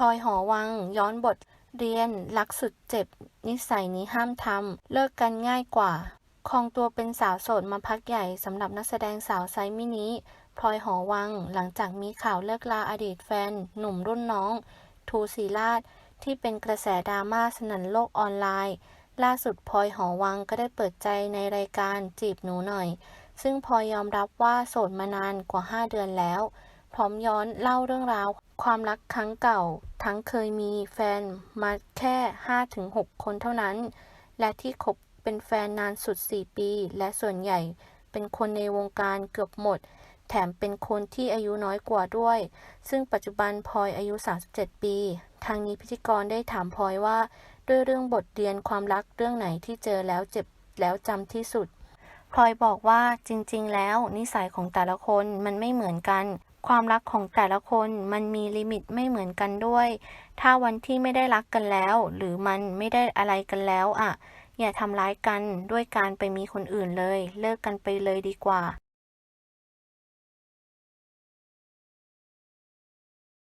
พลอยหอวัง ย้อนบทเรียนรักสุดเจ็บ นิสัยนี้ห้ามทำ เลิกกันง่ายกว่า คองตัวเป็นสาวโสดมาพักใหญ่สำหรับนักแสดงสาวไซมินิพลอยหอวัง หลังจากมีข่าวเลิกลาอดีตแฟน หนุ่มรุ่นน้อง ทูศีราช ที่เป็นกระแสดราม่าสนั่นโลกออนไลน์ ล่าสุดพลอยหอวังก็ได้เปิดใจในรายการจีบหนูหน่อย ซึ่งพลอยยอมรับว่าโสดมานานกว่า 5 เดือนแล้ว พร้อมย้อนเล่าเรื่องราว ความรักครั้งเก่า ทั้งเคยมีแฟนมาแค่ 5-6 คนเท่านั้น และที่คบเป็นแฟนนานสุด 4 ปี และส่วนใหญ่เป็นคนในวงการเกือบหมด แถมเป็นคนที่อายุน้อยกว่าด้วย ซึ่งปัจจุบันพลอยอายุ 37 ปี ทางนี้พิธีกรได้ถามพลอยว่า ด้วยเรื่องบทเรียนความรักเรื่องไหนที่เจอแล้วเจ็บแล้วจำที่สุด พลอยบอกว่าจริงๆ แล้ว นิสัยของแต่ละคนมันไม่เหมือนกัน ความรักของแต่ละคนมันมีลิมิตไม่เหมือนกันด้วย ถ้าวันที่ไม่ได้รักกันแล้ว หรือมันไม่ได้อะไรกันแล้วอะ อย่าทำร้ายกันด้วยการไปมีคนอื่นเลย เลิกกันไปเลยดีกว่า